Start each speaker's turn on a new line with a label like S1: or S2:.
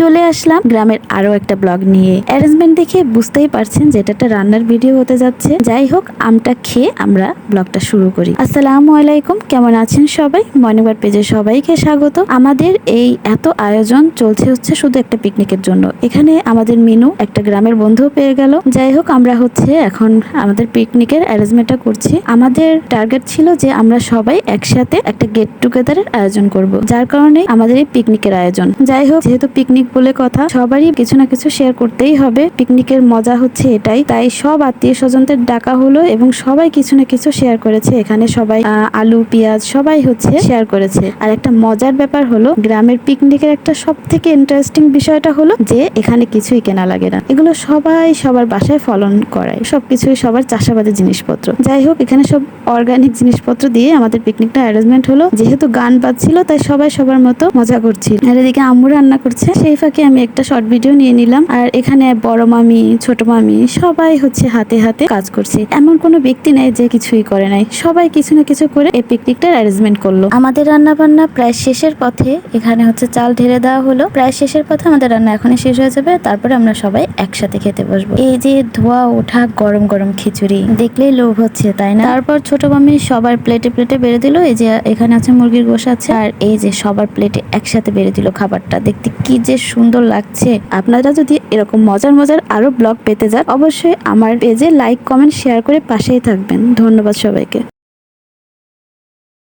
S1: চলে আসলাম। গ্রামের আরও একটা ব্লগ নিয়ে। অ্যারেঞ্জমেন্ট দেখে বুঝতেই পারছেন যে এটা একটা রান্নার ভিডিও হতে যাচ্ছে। যাই হোক, আমটা খেয়ে আমরা ব্লগটা শুরু করি। আসসালামু আলাইকুম, কেমন আছেন সবাই? মর্নিংবার পেজে সবাইকে স্বাগত। আমাদের এই এত আয়োজন চলছে হচ্ছে শুধু একটা পিকনিকের জন্য। এখানে আমাদের মিনু, একটা গ্রামের বন্ধু পেয়ে গেল। যাই হোক, আমরা হচ্ছে এখন আমাদের পিকনিকের অ্যারেঞ্জমেন্টটা করছি। আমাদের টার্গেট ছিল যে আমরা সবাই একসাথে একটা গেট টুগেদারের আয়োজন করব। যার কারণে আমাদের এই পিকনিকের আয়োজন। যাই হোক, যেহেতু পিকনিক বলে কথা। সবারই কিছু না কিছু শেয়ার করতেই হবে। পিকনিকের মজা হচ্ছে এটাই। তাই সব আত্মীয় স্বজনদের ডাকা হলো এবং সবাই কিছু না কিছু শেয়ার করেছে। এখানে সবাই আলু, পেঁয়াজ সবাই হচ্ছে শেয়ার করেছে। আর একটা মজার ব্যাপার হলো, গ্রামের পিকনিকের একটা সব থেকে ইন্টারেস্টিং বিষয়টা হলো যে, এখানে কিছুই কেনা লাগে না। এগুলো সবাই সবার বাসায় ফলন করায়। সবকিছুই সবার চাষাবাদের জিনিসপত্র। যাই হোক, এখানে সব অর্গানিক জিনিসপত্র দিয়ে আমাদের পিকনিকটা অ্যারেঞ্জমেন্ট হলো। যেহেতু গান বাজছিল, তাই সবাই সবার মতো মজা করছিল। আর এদিকে আম্মু রান্না করছে। সেই ফাঁকে আমি একটা শর্ট ভিডিও নিয়ে নিলাম। আর এখানে বড় মামি, ছোট মামি সবাই হচ্ছে হাতে হাতে কাজ করছে। এমন কোনো ব্যক্তি নেই যে কিছুই করে নাই। সবাই কিছু না কিছু করে এই পিকনিকটার অ্যারেঞ্জমেন্ট করল। আমাদের রান্না বান্না প্রায় শেষের পথে এখানে হচ্ছে চাল ঢেলে দেওয়া হলো। প্রায় শেষের পথে আমাদের রান্না এখনই শেষ হয়ে যাবে। তারপরে আমরা সবাই একসাথে খেতে বসবো। এই যে ধোয়া ওঠা গরম গরম খিচুড়ি দেখলেই লোভ হচ্ছে, তাই না? তারপর ছোট মামি সবার প্লেটে প্লেটে বেড়ে দিল। এই যে এখানে আছে মুরগির গোশ আছে। আর এই যে সবার প্লেটে একসাথে বেড়ে দিল খাবারটা। দেখতে কি যে সুন্দর লাগছে। আপনারা যদি এরকম মজার মজার আরও ব্লগ পেতে যান, অবশ্যই আমার পেজে লাইক, কমেন্ট, শেয়ার করে পাশেই থাকবেন। ধন্যবাদ সবাইকে।